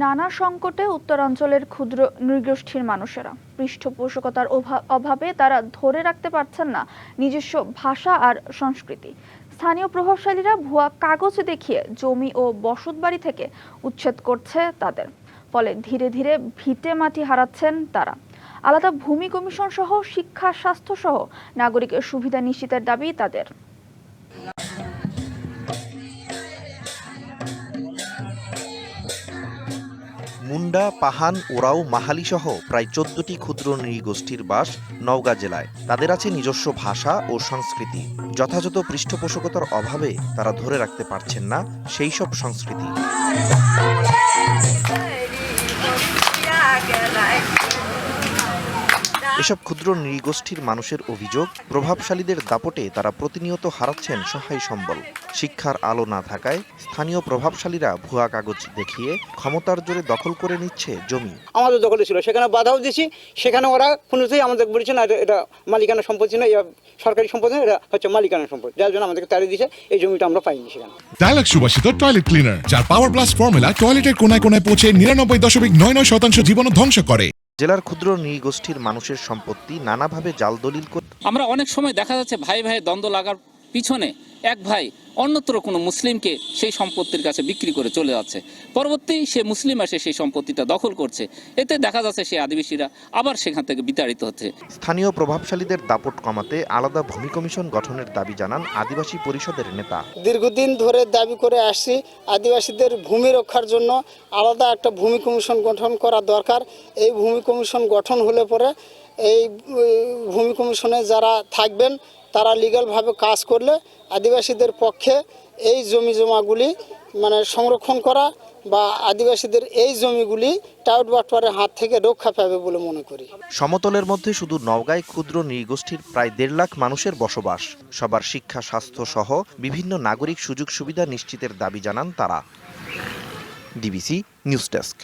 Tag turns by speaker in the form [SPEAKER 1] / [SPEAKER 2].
[SPEAKER 1] নানা সংকটে উত্তরাঞ্চলের ক্ষুদ্র নৃগোষ্ঠীর মানুষেরা। পৃষ্ঠপোষকতার অভা- অভাবে তারা ধরে রাখতে পারছেন না নিজস্ব ভাষা আর সংস্কৃতি। স্থানীয় প্রভাবশালীরা ভুয়া কাগজ দেখিয়ে জমি ও বসতবাড়ি থেকে উচ্ছেদ করছে তাদের। ফলে ধীরে ধীরে ভিটে মাটি হারাচ্ছেন তারা। আলাদা ভূমি কমিশন সহ শিক্ষা স্বাস্থ্য সহ নাগরিকের সুবিধা নিশ্চিতের দাবি তাদের।
[SPEAKER 2] মুন্ডা, পাহান, ওরাও, মাহালি সহ প্রায় চোদ্দটি ক্ষুদ্র নৃগোষ্ঠীর বাস নওগাঁ জেলায়। তাদের আছে নিজস্ব ভাষা ও সংস্কৃতি। যথাযথ পৃষ্ঠপোষকতার অভাবে তারা ধরে রাখতে পারছেন না সেই সব সংস্কৃতি। এসব ক্ষুদ্র নৃগোষ্ঠীর মানুষের অভিযোগ প্রভাবশালীদের দাপটে তারা প্রতিনিয়ত হারাচ্ছেন সহায় সম্বল। শিক্ষার আলো না থাকায় স্থানীয় প্রভাবশালীরা ভুয়া কাগজ দেখিয়ে ক্ষমতার জোরে দখল করে নিচ্ছে জমি।
[SPEAKER 3] আমাদের দখলে ছিল সেখানে বাধাও দিয়েছি সেখানে ওরা কোনোতেই আমাদের বলেছে না এটা- মালিকানা সম্পত্তি না এটা সরকারি সম্পত্তি না এটা হচ্ছে মালিকানা সম্পত্তি যার জন্য আমাদেরকে তাড়িয়ে দিয়েছে এই জমিটা আমরা পাইনি সেখানে।
[SPEAKER 4] ডায়ালগ সুবাসিত টয়লেট ক্লিনার যার পাওয়ার প্লাস ফর্মুলা টয়লেটের কোনায় কোনায় পৌঁছে নিরানব্বই দশমিক নয় নয় শতাংশ জীবন ধ্বংস করে।
[SPEAKER 2] জেলার ক্ষুদ্র নৃগোষ্ঠীর মানুষের সম্পত্তি নানাভাবে জাল দলিল করে
[SPEAKER 5] আমরা অনেক সময় দেখা যাচ্ছে ভাই ভাই দ্বন্দ্ব লাগার পিছনে এক ভাই অন্যত্র কোনো মুসলিমকে সেই সম্পত্তির কাছে বিক্রি করে চলে যাচ্ছে। পরবর্তী সে মুসলিম আসে সেই সম্পত্তিটা দখল করছে। এতে দেখা যাচ্ছে সেই আদিবাসীরা আবার সেখান থেকে বিতাড়িত হচ্ছে।
[SPEAKER 2] স্থানীয় প্রভাবশালীদের দাপট কমাতে আলাদা ভূমি কমিশন গঠনের দাবি জানান আদিবাসী পরিষদের নেতা।
[SPEAKER 6] দীর্ঘদিন ধরে দাবি করে আসছি আদিবাসীদের ভূমি রক্ষার জন্য আলাদা একটা ভূমি কমিশন গঠন করা দরকার। এই ভূমি কমিশন গঠন হলে পরে এই ভূমি কমিশনে যারা থাকবেন তারা লিগালভাবে কাজ করলে আদিবাসীদের পক্ষে এই জমি জমাগুলি মানে সংরক্ষণ করা বা আদিবাসীদের এই জমিগুলি টাউট বাটপারের হাত থেকে রক্ষা পাবে বলে মনে করি।
[SPEAKER 2] সমতলের মধ্যে শুধু নওগাঁয় ক্ষুদ্র নৃগোষ্ঠীর প্রায় দেড় লাখ মানুষের বসবাস। সবার শিক্ষা, স্বাস্থ্য সহ বিভিন্ন নাগরিক সুযোগ সুবিধা নিশ্চিতের দাবি জানান তারা। DBC news desk.